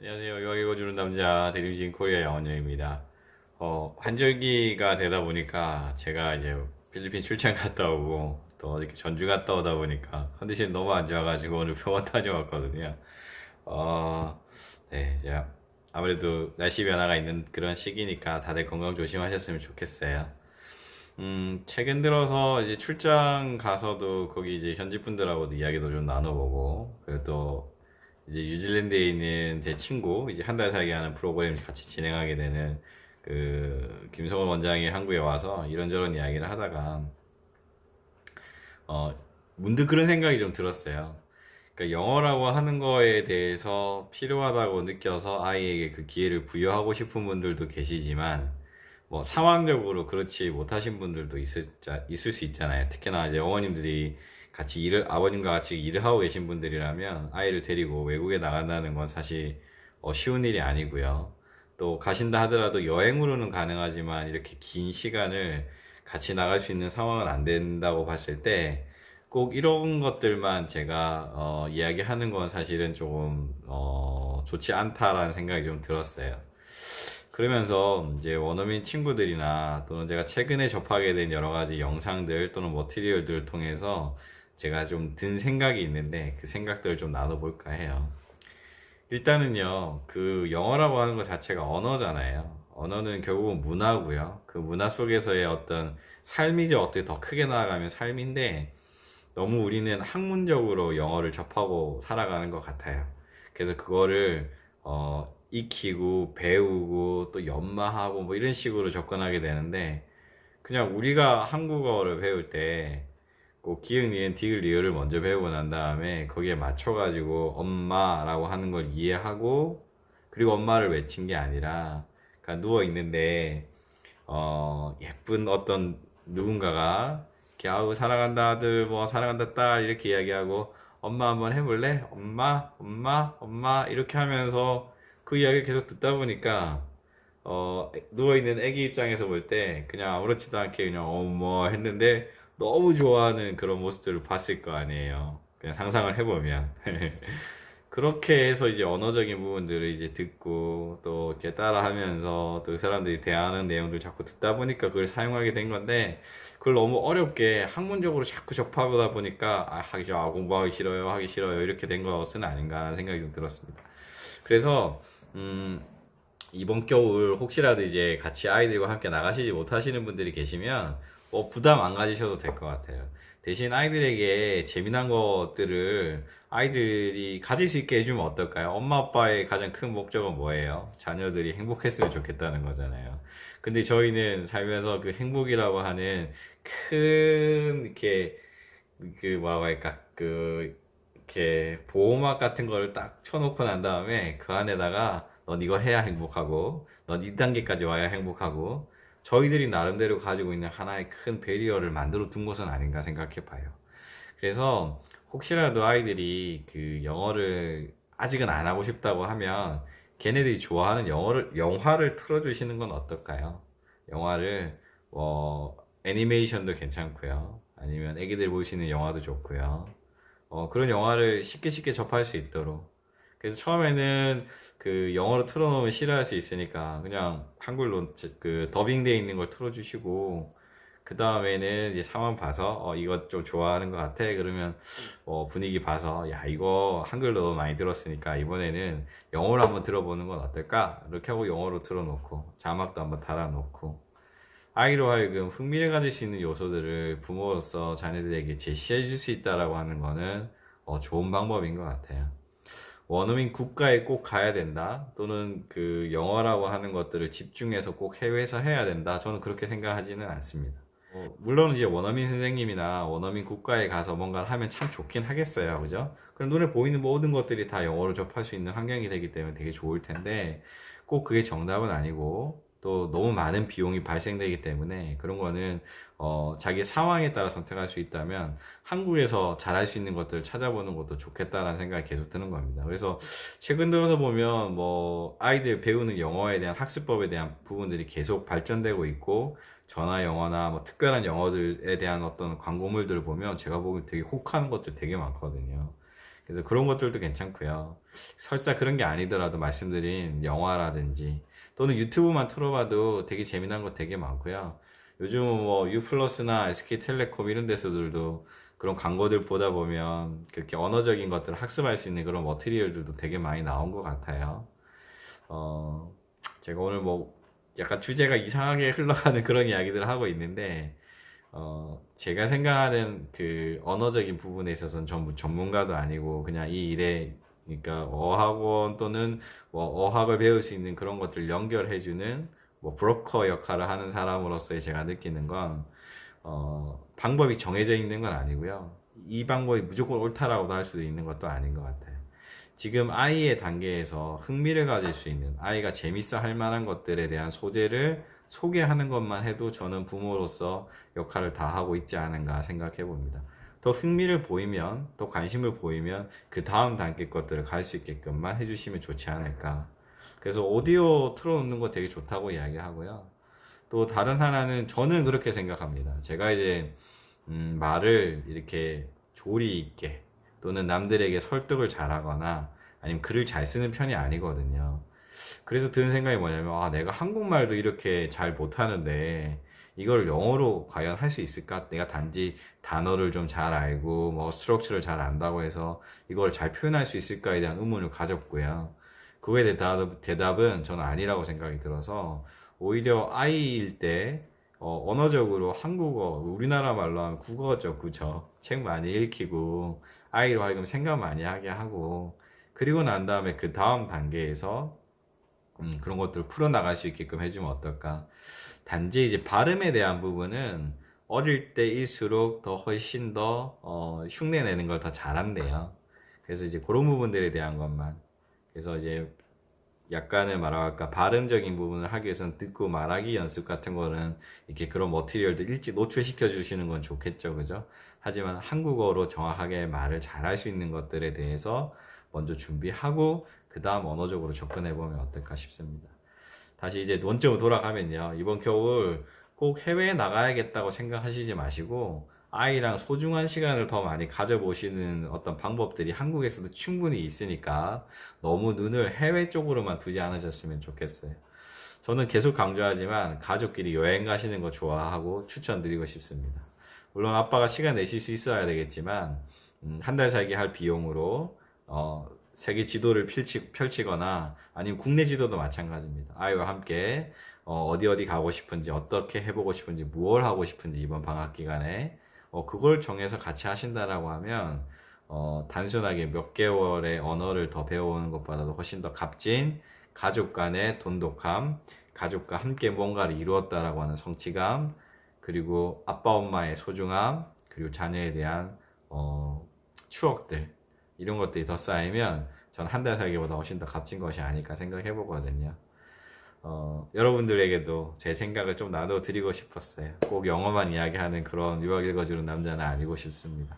안녕하세요. 영어 읽어주는 남자 드림진 코리아 영원여입니다. 어, 환절기가 되다 보니까 제가 이제 필리핀 출장 갔다 오고 또 이렇게 전주 갔다 오다 보니까 컨디션이 너무 안 좋아가지고 오늘 병원 다녀왔거든요. 어, 네, 이제 아무래도 날씨 변화가 있는 그런 시기니까 다들 건강 조심하셨으면 좋겠어요. 음, 최근 들어서 이제 출장 가서도 거기 이제 현지 분들하고도 이야기도 좀 나눠보고, 그리고 또 이제 뉴질랜드에 있는 제 친구, 이제 한 달 살기 하는 프로그램 같이 진행하게 되는 그 김성원 원장이 한국에 와서 이런저런 이야기를 하다가, 어, 문득 그런 생각이 좀 들었어요. 그러니까 영어라고 하는 거에 대해서 필요하다고 느껴서 아이에게 그 기회를 부여하고 싶은 분들도 계시지만, 뭐 상황적으로 그렇지 못하신 분들도 있을, 자- 있을 수 있잖아요. 특히나 이제 어머님들이 같이 일을, 아버님과 같이 일을 하고 계신 분들이라면 아이를 데리고 외국에 나간다는 건 사실 어, 쉬운 일이 아니고요. 또 가신다 하더라도 여행으로는 가능하지만 이렇게 긴 시간을 같이 나갈 수 있는 상황은 안 된다고 봤을 때 꼭 이런 것들만 제가 어, 이야기하는 건 사실은 조금 어, 좋지 않다라는 생각이 좀 들었어요. 그러면서 이제 원어민 친구들이나 또는 제가 최근에 접하게 된 여러 가지 영상들 또는 머티리얼들을 통해서 제가 좀 든 생각이 있는데 그 생각들을 좀 나눠볼까 해요. 일단은요, 그 영어라고 하는 것 자체가 언어잖아요. 언어는 결국은 문화고요. 그 문화 속에서의 어떤 삶이죠. 어떻게 더 크게 나아가면 삶인데 너무 우리는 학문적으로 영어를 접하고 살아가는 것 같아요. 그래서 그거를 어, 익히고 배우고 또 연마하고 뭐 이런 식으로 접근하게 되는데 그냥 우리가 한국어를 배울 때 꼭 기역, 니은, 디귿, 리을을 먼저 배우고 난 다음에 거기에 맞춰가지고 엄마라고 하는 걸 이해하고 그리고 엄마를 외친 게 아니라 그냥 누워 있는데 어, 예쁜 어떤 누군가가 이렇게 아우 사랑한다 아들 뭐 사랑한다 딸 이렇게 이야기하고 엄마 한번 해볼래? 엄마 엄마 엄마 이렇게 하면서 그 이야기를 계속 듣다 보니까 어, 누워 있는 애기 입장에서 볼 때 그냥 아무렇지도 않게 그냥 어머 했는데 너무 좋아하는 그런 모습들을 봤을 거 아니에요. 그냥 상상을 해보면. 그렇게 해서 이제 언어적인 부분들을 이제 듣고 또 이렇게 따라하면서 또그 사람들이 대하는 내용들 자꾸 듣다 보니까 그걸 사용하게 된 건데 그걸 너무 어렵게 학문적으로 자꾸 접하다 보니까 아, 하기 싫어, 아, 공부하기 싫어요, 하기 싫어요 이렇게 된 것은 아닌가 하는 생각이 좀 들었습니다. 그래서 음, 이번 겨울 혹시라도 이제 같이 아이들과 함께 나가시지 못하시는 분들이 계시면 뭐 부담 안 가지셔도 될 것 같아요. 대신 아이들에게 재미난 것들을 아이들이 가질 수 있게 해주면 어떨까요? 엄마 아빠의 가장 큰 목적은 뭐예요? 자녀들이 행복했으면 좋겠다는 거잖아요. 근데 저희는 살면서 그 행복이라고 하는 큰 이렇게 그 뭐라고 할까 그 이렇게 보호막 같은 거를 딱 쳐놓고 난 다음에 그 안에다가 넌 이걸 해야 행복하고 넌 이 단계까지 와야 행복하고 저희들이 나름대로 가지고 있는 하나의 큰 배리어를 만들어 둔 것은 아닌가 생각해 봐요. 그래서 혹시라도 아이들이 그 영어를 아직은 안 하고 싶다고 하면 걔네들이 좋아하는 영어를 영화를 틀어주시는 건 어떨까요? 영화를 뭐 애니메이션도 괜찮고요. 아니면 애기들 있는 영화도 좋고요. 어, 그런 영화를 쉽게 쉽게 접할 수 있도록. 그래서 처음에는 그 영어로 틀어놓으면 싫어할 수 있으니까 그냥 한글로 그 더빙되어 있는 걸 틀어주시고 그 다음에는 이제 상황 봐서 어, 이거 좀 좋아하는 것 같아. 그러면 어, 분위기 봐서 야 이거 한글로 많이 들었으니까 이번에는 영어로 한번 들어보는 건 어떨까? 이렇게 하고 영어로 틀어놓고 자막도 한번 달아놓고 아이로 하여금 흥미를 가질 수 있는 요소들을 부모로서 자녀들에게 제시해 줄 수 있다라고 하는 거는 어, 좋은 방법인 것 같아요. 원어민 국가에 꼭 가야 된다. 또는 그 영어라고 하는 것들을 집중해서 꼭 해외에서 해야 된다. 저는 그렇게 생각하지는 않습니다. 어, 물론 이제 원어민 선생님이나 원어민 국가에 가서 뭔가를 하면 참 좋긴 하겠어요. 그죠? 그럼 눈에 보이는 모든 것들이 다 영어로 접할 수 있는 환경이 되기 때문에 되게 좋을 텐데 꼭 그게 정답은 아니고 또 너무 많은 비용이 발생되기 때문에 그런 거는 어, 자기 상황에 따라 선택할 수 있다면 한국에서 잘할 수 있는 것들을 찾아보는 것도 좋겠다라는 생각이 계속 드는 겁니다. 그래서 최근 들어서 보면 뭐 아이들 배우는 영어에 대한 학습법에 대한 부분들이 계속 발전되고 있고 전화 영어나 뭐 특별한 영어들에 대한 어떤 광고물들을 보면 제가 보기엔 되게 혹하는 것들 되게 많거든요. 그래서 그런 것들도 괜찮고요. 설사 그런 게 아니더라도 말씀드린 영화라든지 또는 유튜브만 틀어봐도 되게 재미난 거 되게 많고요. 요즘 뭐 유플러스나 SK텔레콤 이런 데서들도 그런 광고들 보다 보면 그렇게 언어적인 것들을 학습할 수 있는 그런 머티리얼들도 되게 많이 나온 것 같아요. 어, 제가 오늘 뭐 약간 주제가 이상하게 흘러가는 그런 이야기들을 하고 있는데, 어, 제가 생각하는 그 언어적인 부분에 있어서는 전부 전문가도 아니고 그냥 이 일에 그러니까 어학원 또는 뭐 어학을 배울 수 있는 그런 것들 연결해주는 뭐 브로커 역할을 하는 사람으로서의 제가 느끼는 건 어, 방법이 정해져 있는 건 아니고요. 이 방법이 무조건 옳다라고도 할 수도 있는 것도 아닌 것 같아요. 지금 아이의 단계에서 흥미를 가질 수 있는 아이가 재밌어 할 만한 것들에 대한 소재를 소개하는 것만 해도 저는 부모로서 역할을 다 하고 있지 않은가 생각해 봅니다. 더 흥미를 보이면, 더 관심을 보이면 그 다음 단계 것들을 갈 수 있게끔만 해주시면 좋지 않을까. 그래서 오디오 틀어놓는 거 되게 좋다고 이야기하고요. 또 다른 하나는 저는 그렇게 생각합니다. 제가 이제 음, 말을 이렇게 조리 있게 또는 남들에게 설득을 잘하거나 아니면 글을 잘 쓰는 편이 아니거든요. 그래서 드는 생각이 뭐냐면 아 내가 한국말도 이렇게 잘 못하는데 이걸 영어로 과연 할 수 있을까? 내가 단지 단어를 좀 잘 알고 뭐 스트럭처를 잘 안다고 해서 이걸 잘 표현할 수 있을까에 대한 의문을 가졌고요. 그거에 대한 대답은 저는 아니라고 생각이 들어서 오히려 아이일 때 어, 언어적으로 한국어, 우리나라 말로 하면 국어죠, 그죠? 책 많이 읽히고 아이로 하여금 생각 많이 하게 하고 그리고 난 다음에 그 다음 단계에서 음, 그런 것들을 풀어나갈 수 있게끔 해주면 어떨까? 단지 이제 발음에 대한 부분은 어릴 때일수록 더 훨씬 더 어, 흉내 내는 걸 더 잘한대요. 그래서 이제 그런 부분들에 대한 것만. 그래서 이제 약간은 말할까 발음적인 부분을 하기 위해서는 듣고 말하기 연습 같은 거는 이렇게 그런 머티리얼들 일찍 노출시켜 주시는 건 좋겠죠, 그죠? 하지만 한국어로 정확하게 말을 잘할 수 있는 것들에 대해서 먼저 준비하고 그 다음 언어적으로 접근해 보면 어떨까 싶습니다. 다시 이제 원점으로 돌아가면요. 이번 겨울 꼭 해외에 나가야겠다고 생각하시지 마시고 아이랑 소중한 시간을 더 많이 가져보시는 어떤 방법들이 한국에서도 충분히 있으니까 너무 눈을 해외 쪽으로만 두지 않으셨으면 좋겠어요. 저는 계속 강조하지만 가족끼리 여행 가시는 거 좋아하고 추천드리고 싶습니다. 물론 아빠가 시간 내실 수 있어야 되겠지만 음, 한달 살기 할 비용으로 어, 세계 지도를 펼치, 펼치거나 아니면 국내 지도도 마찬가지입니다. 아이와 함께 어, 디 어디 가고 싶은지 어떻게 해보고 싶은지 무엇 하고 싶은지 이번 방학 기간에 어, 그걸 정해서 같이 하신다라고 하면 어, 단순하게 몇 개월의 언어를 더 배워오는 것보다도 훨씬 더 값진 가족 간의 돈독함, 가족과 함께 뭔가를 이루었다라고 하는 성취감, 그리고 아빠 엄마의 소중함, 그리고 자녀에 대한 어, 추억들 이런 것들이 더 쌓이면 저는 한달 살기보다 훨씬 더 값진 것이 아닐까 생각해 보거든요. 어, 여러분들에게도 제 생각을 좀 나눠드리고 싶었어요. 꼭 영어만 이야기하는 그런 유학 읽어주는 남자는 아니고 싶습니다.